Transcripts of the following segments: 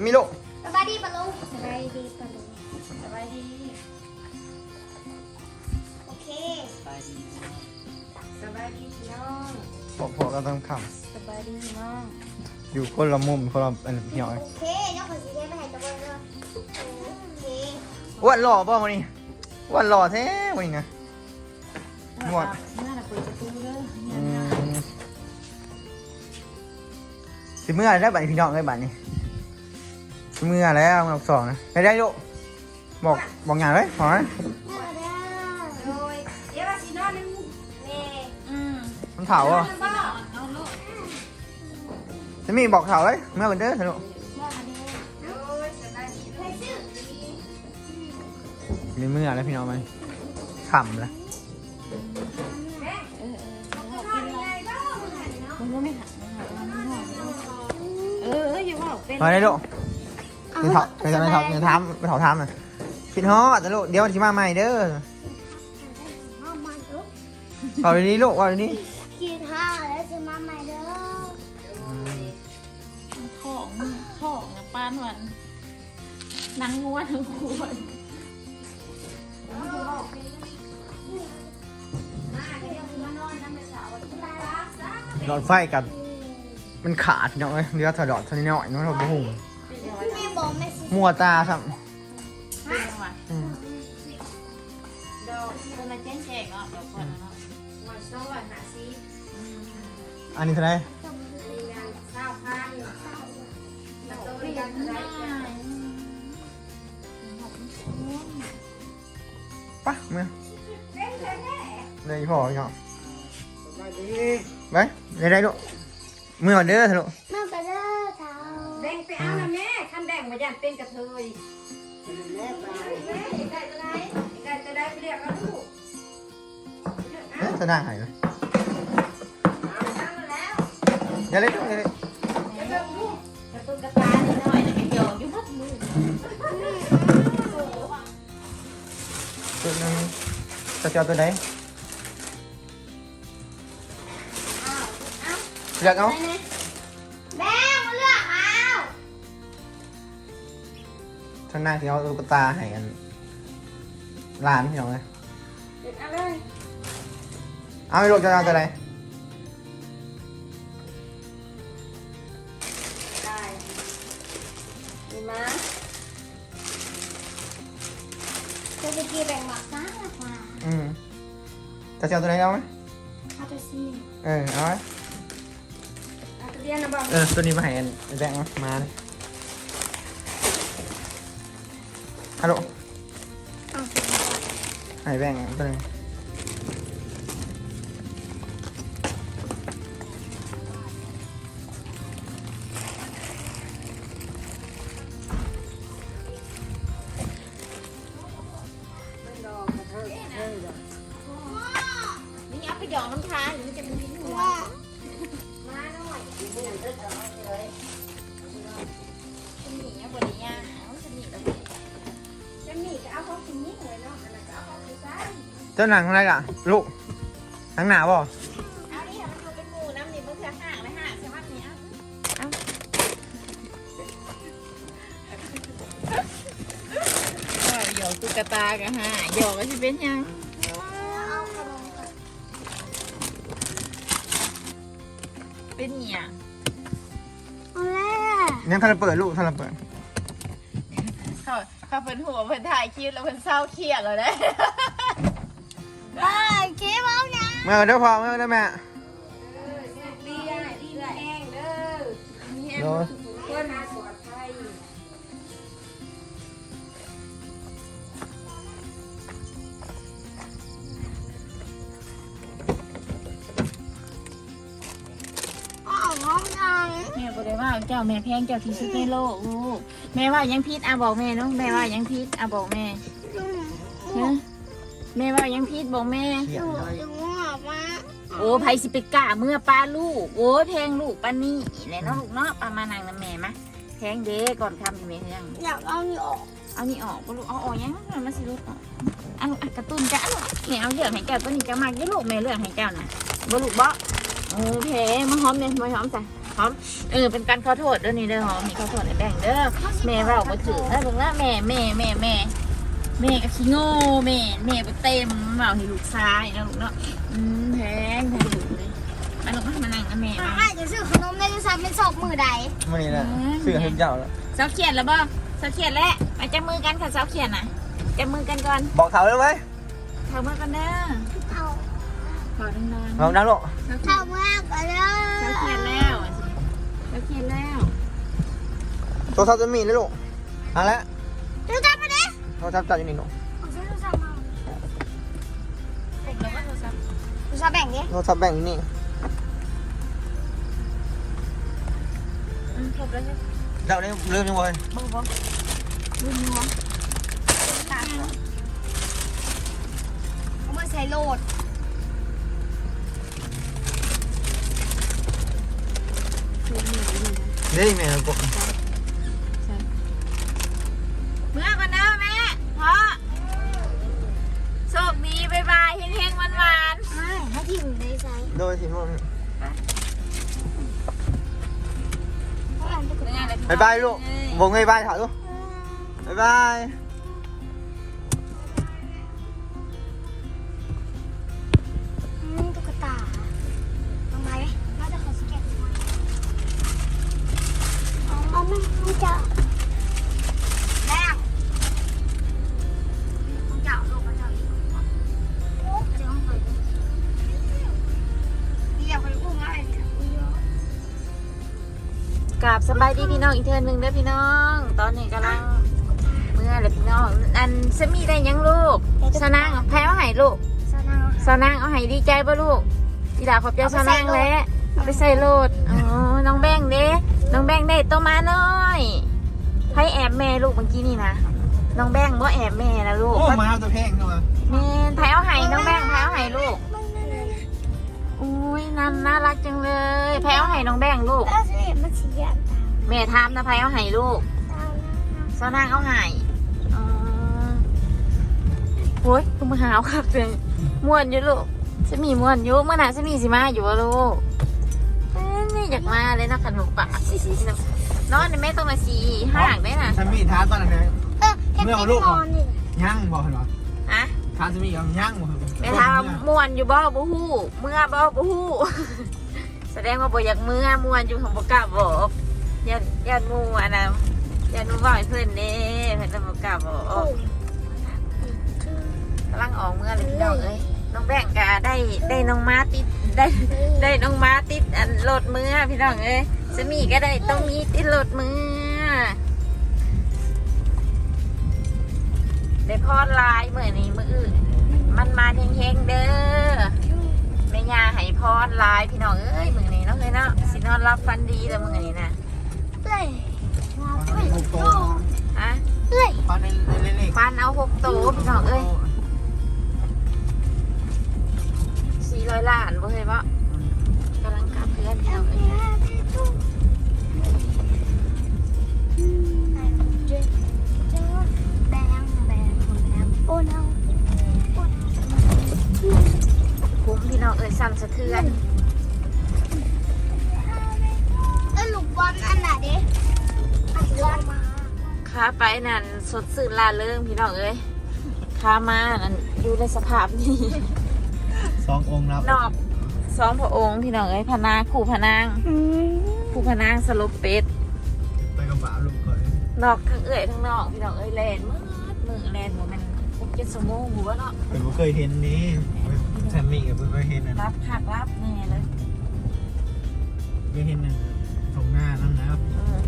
จะมีลูกสบายดีปะลุงสบายดีปะลุงสบายดี โอเคไปดีสบายดีพี่น้องบอกพอกันต้องคสบายดีพี่น้องำอยู่คนละมุมคนละอันเหี่ยวโอเคยกคนสีแดงไปให้ตะวันเลยโอเคอ้วนหล่อป่ะวันนี้อ้วนหล่อแท้วันนี้นะ หมด เมื่อน่ะเปิดประตูเด้ออืมสิเมื่อได้บัตรพี่น้องได้บัตรนี่สิ เมื่อแล้วรอบสองนะได้ได้ลูกบอกบอกงานเลยขอไหมมาเด้อโดยเดี๋ยวเราสีนอนนึงแม่อืมมันเผาอะเอาเอาลูกจะมีบอกเผาเลยเมื่อวันเด้อสนุกโดยสบายดีใครชื่อมีเมื่อแล้วพี่น้องไหมขำละแม่เออเออทำยังไงบ้างมึงหันเนาะมันก็ไม่หักไม่หักมันไม่หักเออเอออย่าว่าเป็น มาได้ลูก ไปเผาไปทำไปเผาไปทำไปเผาทำน่ะพี่น้องจะลูกเดี๋ยวมันจะมาใหม่เด้อเอามาลูกเผาเดี๋ยวนี้ลูกว่าเดี๋ยวนี้กินข้าวแล้วจะมาใหม่เด้อท้องท้องนะป้านวันนางงัวทั้งควรหลอดไฟกัน มันขาดพี่น้องเอ้ยเรือถอดหลอดเท่านี้หน่อยเน้องเราบุ้งแม่บอกแม่สิมัวตาครับเป็นว่ะอืมดอกเป็นมาแจ้งแจกเนาะดอกก่อนเนาะวันสวัสดีสิอันนี้เท่าไหรเก้าพันดอกเรียนได้ปะเมื่อเล่นแท้เลยพ่อพี่น้องไปได้ได้ลูกเมื่อวันเด้อเถอะลูก มาย่านเป็นกระเทยแม่ได้ตัวไหนได้ตัวใดไปเรียกเอาลูกเอ๊ะจะได้หายเลยอาแล้วอย่าเล่นอย่าเล่นกระตุ้นกระตานิดหน่อยนะกระโยงอยู่พัดมือตัวนึงจะเจอตัวไหนอยากเอาแม่ ทางหน้าที่เอาตุ๊กตาให้กันร้านพี่น้องเลยเด็กเอาเลยเอาไปลูกจะเอาตัวไหนได้ดีมาจะไปกินแบ่งหมักนะล่ะค่ะอืมจะเจอตัวไหนเอาไหมเอาไปสิเออเอาไหมเอาตัวเรียนนะบอกเออตัวนี้มาให้กันแบงค์มาเลย ฮัลโหลให้แบงค์ตัวหนึง จ้าหนังอะไรล่ะ ลูกหนังหนาบ่เอานี่ค่ะมันอยู่เป็นหมูน้ำนี่มันคือห่างเลยห่างใช่ไหมเนี่ยเอาเอาหยอกตุ๊กตากันฮะหยอกก็จะเป็นยัง เอาขนมก่อนเป็นเนี่ยงเอาแล้วยังทันได้เปิดลูกทันได้เปิด เขาเขาเป็นหัวเพิ่นถ่ายคลิปแล้วเพิ่นเศร้าเครียดแล้วได้ไปเก็บ เอาเนี่ยเมื่อเด้อพอเมื่อเด้อแม่เรียนดีแห้งเด้อโดนเพื่อนปลอดภัยแม่บอกเลยว่าเจ้าแม่แพงเจ้าที่สุดในโลกลูกแม่ว่ายังพิษอะบอกแม่เนาะแม่ว่ายังพิษอะบอกแม่ฮะแม่ว่ายังพิษบอกแม่ โอ้ไผสิไปกล้าเมื่อป้าลูก โอ้ยแพงลูกป้านี่แหละเนาะลูกเนาะป้ามานางน้ำแม่มะแพงเด้ก่อนคำแม่เฮืองอยากเอานี่ออกเอานี่ออกบ่ลูกเอาออกยังมันสิลูกออกอันอะกระตุ้นจ้ะลูกแม่เอาเลือกให้เจ้าตัวนี้จะมากยี่ลูกแม่เลือกให้เจ้านะบ่ลูกบ่โอ้แพงมาหอมเนี่ยมาหอมใส่หหอมเออเป็นการขอโทษเด้อนี่เด้อหอมมีขอโทษในแบ่งเด้อแม่เว้าบ่ถือนะลุงนะแม่แม่แม่แม่ แม่ก็ขี้โง่แม่แม่บ่เต็มเว้าให้ลูกชายนะลูกเนาะอืมแพงแพงลูกเลยมาลูกมามานั่งกับแม่มาถ้าจะซื้อขนมได้จะสั่งเป็นศพมือใดมื่อนี้แหละอืมซื้อให้เจ้าแล้วเสาเขียนแล้วบ่เสาเขียนแล้วมาจับมือกันค่ะเสาเขียนน่ะจับมือกันก่อนบอกเขาเลยไหมเท้ามือกันเด้อเอาขอดังน้องดังลูกๆเสาเขียเข้านมากไปเลยเสาเขียนแล้วเสาเขียนแล้วโทรศัพท์จะมีเลยลูกเอาละดูจับมาดิ โทรศัพท์จับอยู่นี่หนูเอาซื้อดูจับมาแล้วก็โทรศัพท์ดูจับแบ่งดิโทรศัพท์แบ่งอยู่นี่อืมครบแล้วใช่ไหมเจ้าได้เรื่องยังไงบ่บ่รุ่นนัวเอามาใส่โหลดเดี๋ยวอีเมลกด เมื่อก่อนเด้อแม่พ่อโชคดีบ๊ายบายเฮงๆหวานใช่ให้ที่อยู่ในใจโดยทีมงานเพราะอันจะๆเป็นไงล่ะพี่บายบายลูกวงบายบายถ่ายลูกบายบาย องอีกเทือนหนึ่งเด้อพี่น้อง ตอนนี้กำลังเมื่อเลยพี่น้อง อันสมีได้ยังลูกสนางแพ้ว่าไห้ลูกซานาสนางเอาไห้ดีใจป่ะลูกอีหลาขอบใจสนางแล้วเอาไปใส่โลดอ๋อน้องแบงเด้น้องแบงได้ตัวมาน้อยให้แอบแม่ลูกเมื่อกี้นี่นะน้องแบงว่าแอบแม่นะลูกโอ้มาเอาตัวแพงเข้ามาแม่ไทยเอาไห้น้องแบงไทยเอาไห้ลูกอุ้ยน่าน่ารักจังเลย แพ้เอาไห้น้องแบงลูกแล้วสิมันสีอะ แม่ทามนะไพเอาไห้ลูกตามนะซานางเอาไห้อ๋อโอ้ยคุณมาหาวครับเลยม่วนอยู่ลูกจะมีม่วนอยู่เมื่อไหร่จะมีสิมาอยู่วะลูกเอ้ยนี่อยากมาเลยนะขนมปังนอนในแม่ต้องมาสีห่างได้น่ะฉันมีท้าตอนไหนเออเห็นเมื่อเอาที่ลูกนอออกนนี่ย่างบอกเห็นปะฮะท้าจะมีเอาย่างบอกแม่ทามม่วนอยู่บ่บ่ฮู้เมื่อบ่บ่ฮู้แสดงว่าบ่อยากเมื่อม่วนอยู่ของบ่กล้าบอก ยันยันมูอันน่ะยันมู่บอกให้เพิ่อนเด้เพิ่อนจะบ่กล้าบอกกำลังออกเมื่อเลยพี่น้องเอ้ยน้องแบงกาได้ได้น้องม้าติดได้ได้น้องม้าติดอันโหลดมือพี่น้องเอ้ยสมีก็ได้ต้องมีติดโหลดมือได้พอดลายเมื่อนี้มืออื่นมันมาเฮงๆเด้อแม่ยาให้พรลายพี่น้องเอ้ยมือนี้เนาะเฮ้ยเนาะสินอนรับฟันดีแล้วมือนี้นะ หกโตฮะเอ้ยฟันในเล็กฟันเอาหกโตพี่น้องเอ้ยสี่ร้อยล้านบ่เฮ้ยบ่กำลังกลับเพื่อนพี่น้อง สดสื่นลาเริงพี่น้องเอ้ยขามานั่นอยู่ในสภาพนี้ สององค์รับนอกสองพระองค์พี่น้องเอ้ยพนางขู่พนางอืมผู้พนางสลบเป็ด ไปกับบ่าวลูกเคยนอกทั้งเอ้ยทั้งนอกพี่น้องเอ้ยแลนมืดมือแลนหัวมันหกเจ็ดสมงหัวเนาะเป็นบ่เคยเห็นนี้แซมมี่กับเพิ่งเคยเห็นนะรับขักรับแน่เลยเคยเห็นนั่นตรงหน้านั่นนะอืม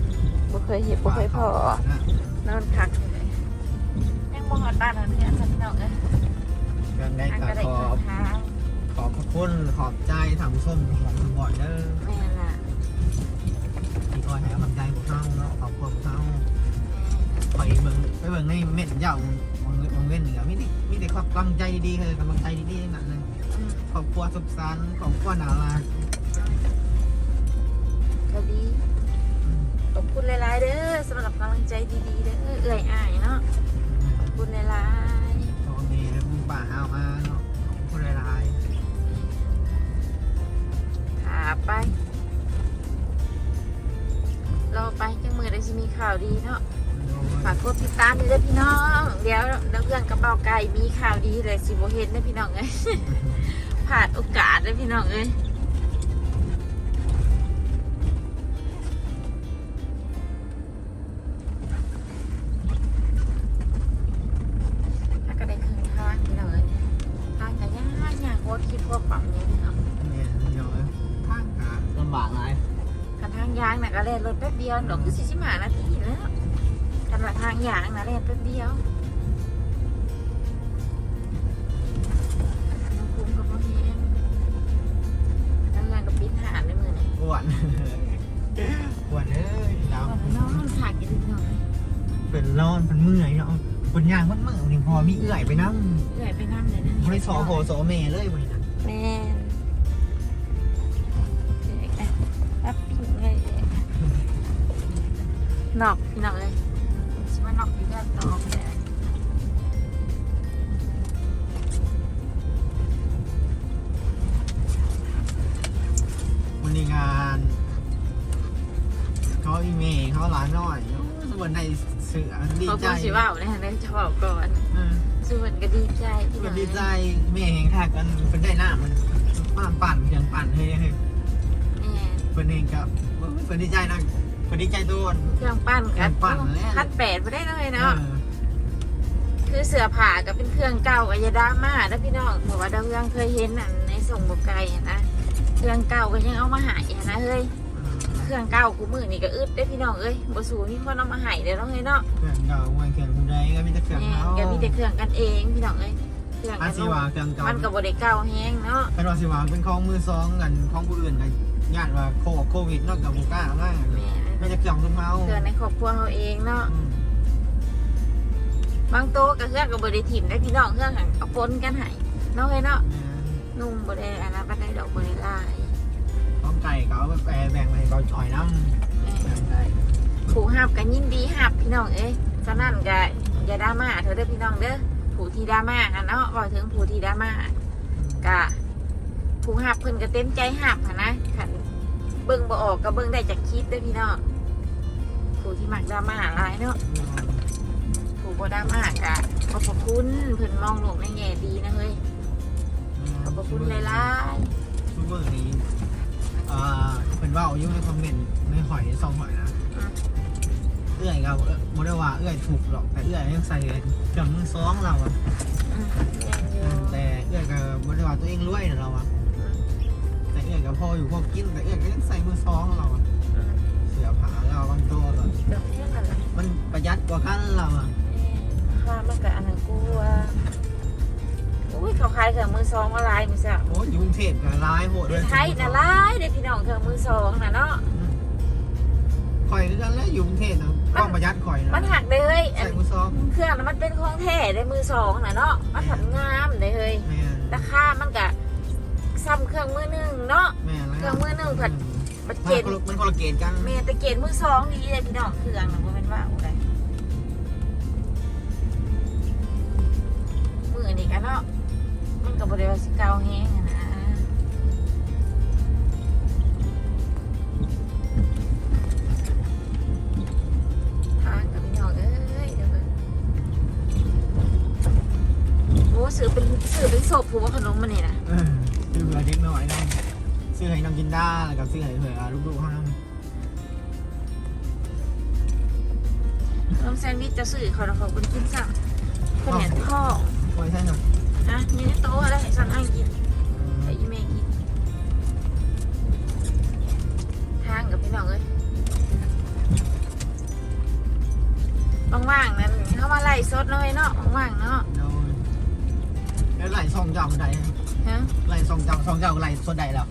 บ่เคยเห็นบ่เคยพอนอนคักเลยยัง บ่ฮอดบ้านเราเนี่ยจ้ะพี่น้องเอ้ยกันได้อันก็ได้ขอบทางขอบพระคุณขอบใจทางส้มของทุกบ่อนเด้อแม่ล่ะที่คอยให้กำลังใจพวกเขาเนาะขอบคุณพวกเขาคอยเบิ่งไปเบิ่งในเม็ดเหย้าของของเว้นนี่ก็มีแต่มีแต่ความกำลังใจดีๆคือกำลังใจดีๆนั่นเลยอืมครอบครัวสุขสันต์ครอบครัวน่ารักก็ดีขอบคุณหลายๆเด้อสำหรับกำลังใจดีๆเด้อเอื่อยอายเนาะอบคุณ หลายโอนนี้มึงป่าห้าวมาเนาะของคนหลายๆหาไป รอไปจังมือได้จะมีข่าวดีเนาะฝากกดติดตามด้วยพี่น้อง เดี๋ยวน้ำเพื่อนกระเป๋าไก่มีข่าวดีเลยสิโบเห็นนะพี่น้องเอ้ยผ่านโอกาสเลยพี่น้องเอ้ย ยางน่ะก็เล่นรถแป๊บเดียวดอกคือสี่สิบห้านาทีแล้วคันว่าทางยางน่ะเล่นแป๊บเดียวน้องคุ้มกับพ่อเฮียนทำงานกับปิดหานในมือนี่ปวดปวดเอ้ยเราน้องขาดกินหน่อยเป็นร้อนเป็นเมื่อยเนาะเป็นย่างมันเมื่อยนี่พอมีเอื่อยไปนั่งเหนื่อยไปน้ำเลยนะบริสอโหโสเมเลยวันนี้นะ แม่ นอกพี่น้องเลยชิมานอกอยู่แบบตอกเลยวันนี้งานเขาอีเมย์เขาร้านน้อยส่วนในเสือดีเขาใจพูดสิว่าเนี่ยนะจะบอกก่อนเออส่วนก็ดีใจพี่ส่น้วอนงดีใจเมย์แห่งทักกันเป็นได้หน้ามันป้านปั่นเครื่องปั่นเฮ้ยเฮ้ยแม่เป็นเองกับเป็นดีใจนะ เป็นดีใจตัวเครื่องปั้นเครื่กัอนงปั้นแล้วคัดแปดไปได้เลยเอเนาะอคือเสือผ่าก็เป็นเครื่องเก่ากับยาดราม่าแล้วพี่น้องเพราะว่าดาวเรืองเคยเห็นอันในส่งบกไก่อะนะ เครื่องเก่าก็ยังเอามาใหายนะเฮ้ย เครื่องเก่ากูมือนี่ก็อึดได้พี่น้องเอ้ยบ่สูมีคนเอามาใหายเด้อเนาะเฮ้ยเนาะเครื่องเก่าวันเครื่องคุณใดก็มีแต่เครื่องแม่เขาก็มีแต่เครื่องกันเองพี่น้องเอ้ย เครื่องอากันชีวาเครื่องเก่ามันก็บ่ได้เก่าแฮงเนาะเป็นอาชีวาเป็นของมือสองกันของผู้อื่นกัน ญาติว่าโคโควิดนอกจากบุก้ามากแม่ไม่จะเครื่องทุกเมาเครื่องในครอบครัวเฮาเองเนาะอืมบางโต๊ะก็เครื่องก็บ่ได้ถิ่มได้พี่น้องเครื่องหันเอาปนกันให้เนาะเฮ้ยเนาะแม่นุ่มบ่ได้อันนั้นบ่ได้ดอกบ่ได้ลายของไก่เขาเอาไปแปรแบ่งไปเขาจ่อยน้ำแม่แบ่งได้ผู้หับกันยินดีหับพี่น้องเอ้ยฉะนั้นก็อย่าดราม่าเธอเด้อพี่น้องเด้อผู้ที่ดราม่าอะเนาะบอกถึงผู้ที่ดราม่ากะ ผู้หับเพิ่นก็เต็มใจหับหั้นนะคันเบิ่งบ่ออกก็เบิ่งได้จากคลิปเด้อพี่น้องผู้ที่มักดราม่าหลายเนาะผู้บ่ดราม่ากะขอบพระคุณเพิ่นมองโลกในแง่ดีนะเฮ้ยขอบพระคุณหลายซูเปอร์นี้อ่าเป็นว่าเอาอยุ่ในคอมเมนต์ในหอยซองหอยนะเอื้อยเราเอ้ยโมได้ว่าเอื้อยถูกหรอกแต่เอื้อยยังใส่เครื่องมือสองเราอะๆอืมแม่นอยู่แต่เอื้อยก็โมได้ว่าตัวเองรวยนะเราอะแต่เอื้อยก็พออยู่พอกินแต่เอื้ก็ยังใส่มือสองเราอะเสือผาเราบางตัวก็เดี๋ยวแค่นั้นละมันประหยัดกว่ากันเราอะค่ามันก็อันนั้นกูว่าอุ้ยเขาขายเครื่องมือสองมาหลายมือสามโอ้ยอยู่กรุงเทพก็ร้ายโหดเลยไทยน่ะหลายเด้อพี่น้องเครื่องมือสองน่ะเนาะ ข่อยคือกันแล้วอยู่กรุงเทพนะความประหยัดข่อยนะมันหักเลยเฮ้ยอัใส่มือสองเครื่องน่ะมันเป็นของแท้ได้มือสองน่ะเนาะมันผัดงามได้เฮ้ยแม่นราคามันก็ ซ้ำเครื่องมือหนึ่งเนาะแม่นแล้วเครื่องมือหนึ่งผัดบัดมันเกตคนละมันคนละเกณฑ์กันเมตะเกตมือสองดีเลยพี่น้องเครื่องน่ะบ่แม่นว่าอะไรมือนี่กันเนาะมันก็บ่ได้ว่าสิเก่าแฮงอะนะทางกับพี่น้องเอ้ยเดี๋ยวเบิ่งโอ้ซื้อเป็นซื้อเป็นศพผัวขนมมันนี่นะเออซื้อเผื่อเด็กหน่อยนะซื้อให้น้องกินได้แล้วก็ซื้อให้เผื่อลูกๆเขานะขนมแซนด์วิชจะซื้อเขาแล้วเขาเป็นกินสั่งคนเนี่ยพ่อโอ้ยใช่หน่อยนะนี่ในโต๊ะแล้วให้สั่งให้กินให้อีเมย์กินทางกับพี่น้องเอ้ยว่างๆนั้นเข้ามาไล่สดหน่อยเนาะว่างๆเนาะโดนแล้วไหลซองเจ้าใด ฮะไหลสองเจ้าสองเจ้าไหลส่วนใดแล้ว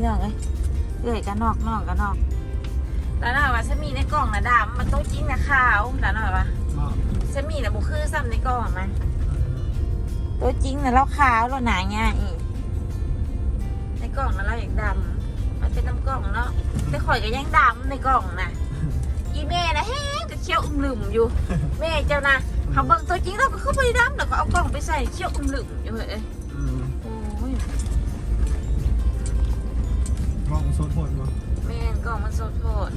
พี่น้องเอ้ยเอ้ยกันนอกนอกกันนอกแล้วหน่อยว่าฉันมีในกล่องนะดำมันโต๊ะจริงนะขาวแล้วหน่อยว่าฉันมีนะบุคือซ้ำในกล่องนะต๊ะจริงนะเราขาวเราหนาง่ายในกล่องนะเราอยากดำมันเป็นน้ำกล่องเนาะแต่ข่อยก็ยังดำในกล่องนะอีแม่นะแห้ก็เคี้ยวอึมลืมอยู่ แม่เจ้านะเขาเบิ่งตัวจริงเราก็เข้าไปดำแล้วก็เอากล่องไปใส่เคี้ยวอึมลืมอยู่เอ้ย มองโซนโหดบ่แม่นกล่องมันโซโทษ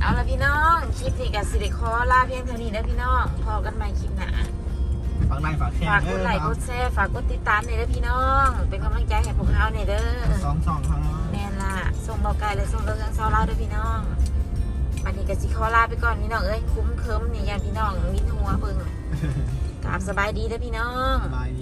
เอาละพี่น้อง คลิปนี้กับสิริคอลาเพียงเท่านี้นะพี่น้องพอกันใหม่คลิปหน้าฝากไลค์ฝากแชฝากร์กเด้ดอไลค์กดแชร์ฝากกดติดตามในอยเด้อพี่น้อง เป็นกำลังใจให้พวกเขาในอยเด้อ สองสองครั้งแม่นล่ะส่งเราไกลเลยส่งเราเรื่องเศร้าเล่าเด้วยพี่น้องวันนี้กับสิคอลาไปก่อนพี่น้องเอ้ยคุ้มเคิมนี่ยันพี่น้องมินหัวเบิ่ง กราบสบายดีเด้อพี่น้องสบายดี